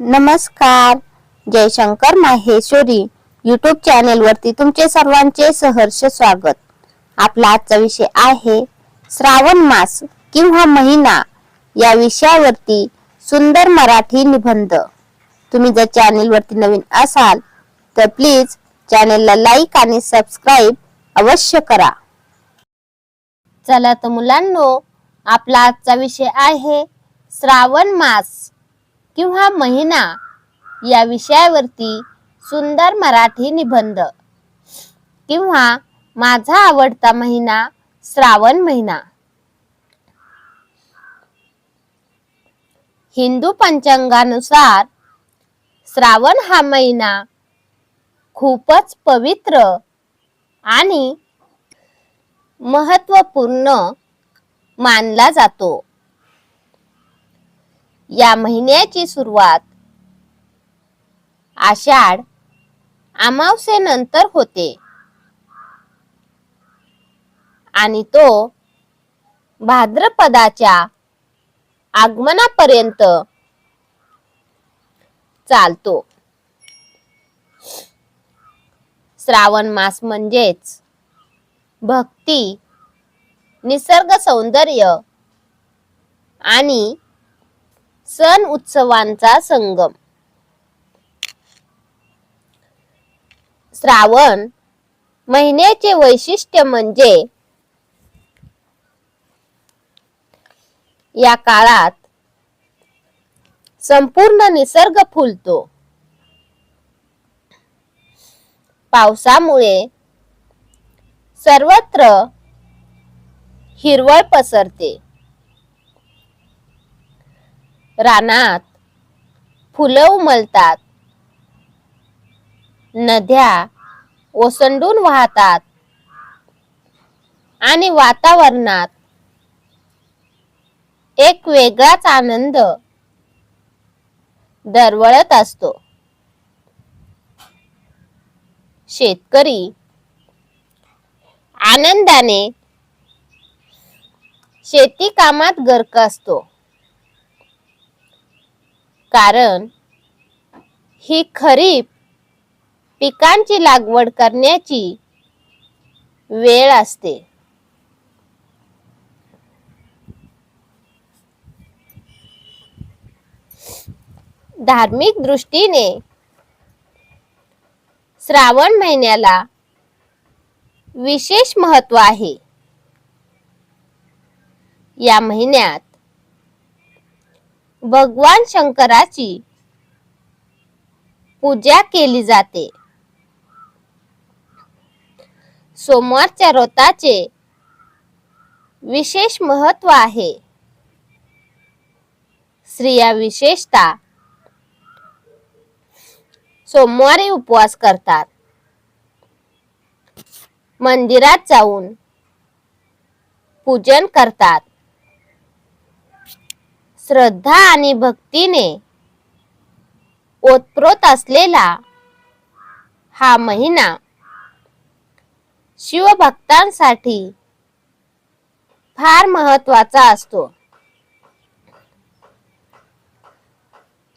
नमस्कार. Jaishankar Maheshwari YouTube channel वरती तुमचे सर्वांचे सहर्ष स्वागत. आपला आजचा विषय आहे श्रावण मास किंवा महिना या विषयावरती सुंदर मराठी निबंध. तुम्ही जर चॅनेलवरती नवीन असाल तर प्लीज चॅनेलला लाईक आणि सबस्क्राईब अवश्य करा. चला तर मुलांनो आपला आजचा विषय आहे श्रावण मास किंवा महिना या विषयावरती सुंदर मराठी निबंध. किंवा माझा आवडता महिना श्रावण महिना. हिंदू पंचांगानुसार श्रावण हा महिना खूपच पवित्र आणि महत्त्वपूर्ण मानला जातो. या महिन्याची सुरुवात. आषाढ अमावस्येनंतर होते. आणि तो भाद्रपदाच्या आगमनापर्यंत चालतो. श्रावण मास म्हणजेच भक्ती निसर्ग सौंदर्य आणि सण उत्सवांचा संगम. श्रावण महिन्याचे वैशिष्ट्य म्हणजे या काळात संपूर्ण निसर्ग फुलतो. पावसामुळे सर्वत्र हिरवळ पसरते. रानात फुलं उमलतात नद्या ओसंडून वाहतात. आणि वातावरणात एक वेगळाच आनंद दरवळत असतो. शेतकरी आनंदाने शेती कामात गर्क असतो. कारण ही खरीप पिकांची लागवड करण्याची वेळ असते. धार्मिक दृष्टीने श्रावण महिन्याला विशेष महत्त्व आहे. या महिन्यात भगवान शंकराची पूजा केली जाते. सोमवारच्या व्रताचे विशेष महत्त्व आहे. स्त्रिया विशेषतः सोमवारी उपवास करतात. मंदिरात जाऊन पूजन करतात. श्रद्धा आणि भक्तीने ओतप्रोत असलेला हा महिना शिवभक्तांसाठी फार महत्त्वाचा असतो.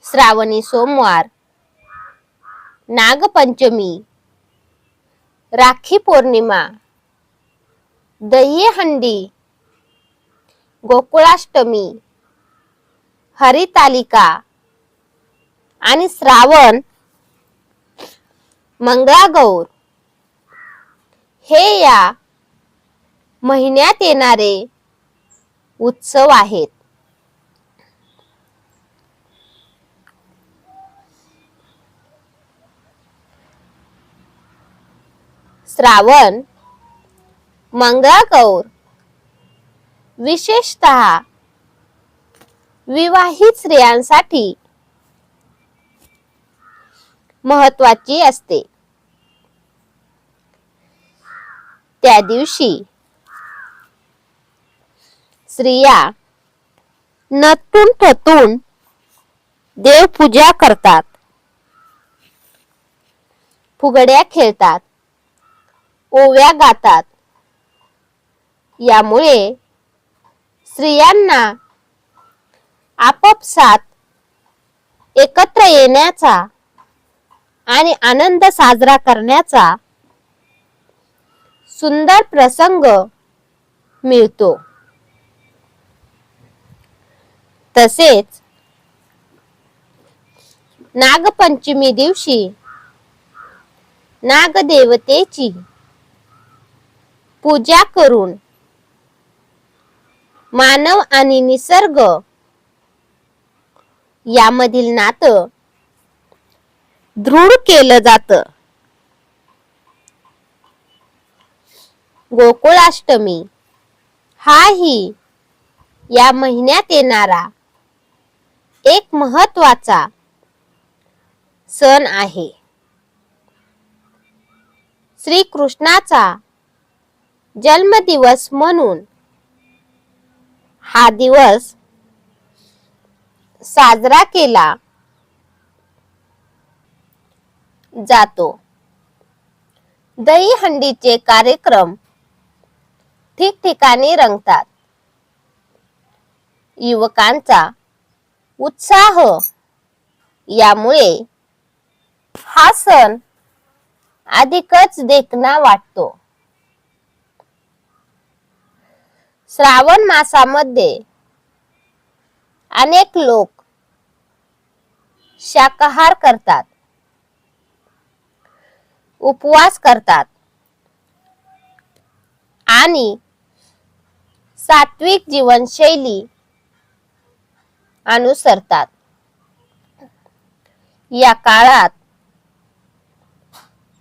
श्रावणी सोमवार नागपंचमी राखी पौर्णिमा दही हंडी गोकुळाष्टमी हरितालिका. आणि श्रावण मंगळागौर. हे या महिन्यात येणारे उत्सव आहेत. श्रावण मंगळागौर. विशेषतः विवाहित स्त्रियांसाठी महत्वाची असते. त्या दिवशी स्त्रिया नतून थटून देवपूजा करतात. फुगड्या खेळतात. ओव्या गातात. यामुळे स्त्रियांना आपापसात एकत्र येण्याचा आणि आनंद साजरा करण्याचा सुंदर प्रसंग मिळतो. तसेच नागपंचमी दिवशी नागदेवतेची पूजा करून मानव आणि निसर्ग यामधील नातं दृढ केलं जात. गोकुळाष्टमी हाही या महिन्यात येणारा एक महत्त्वाचा सण आहे. श्रीकृष्णाचा जन्मदिवस म्हणून हा दिवस साजरा केला जातो. दहीहंडीचे कार्यक्रम ठिकठिकाणी रंगतात. युवकांचा उत्साह यामुळे हा सण अधिकच देखणा वाटतो. श्रावण मासामध्ये अनेक लोक शाकाहार करतात उपवास करतात आणि सात्विक जीवनशैली अनुसरतात. या काळात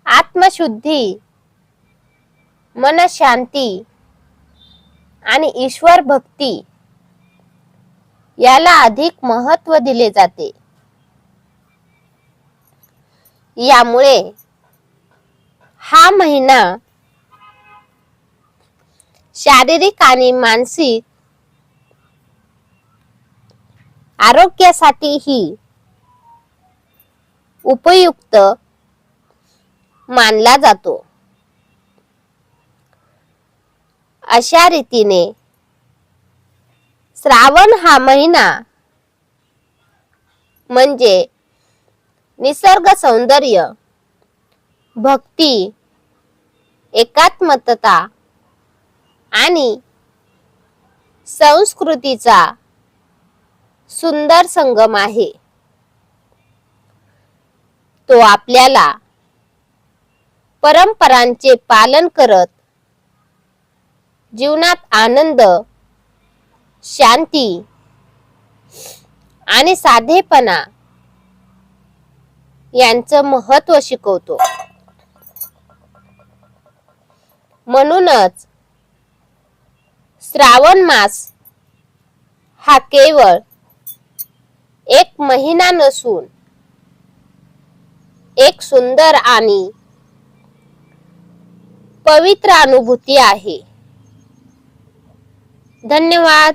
आत्मशुद्धी मनशांती आणि ईश्वर भक्ती याला अधिक महत्त्व दिले जाते. यामुळे हा महिना शारीरिक आणि मानसिक आरोग्यासाठीही उपयुक्त मानला जातो. अशा रीतीने श्रावण हा महिना म्हणजे निसर्ग सौंदर्य भक्ती एकात्मतता आणि संस्कृतीचा सुंदर संगम आहे. तो आपल्याला परंपरांचे पालन करत जीवनात आनंद शांती आणि साधेपणा यांचं महत्त्व शिकवतो. म्हणूनच श्रावण मास हा केवळ एक महिना नसून एक सुंदर आणि पवित्र अनुभूती आहे. धन्यवाद.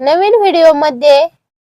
नवीन व्हिडिओमध्ये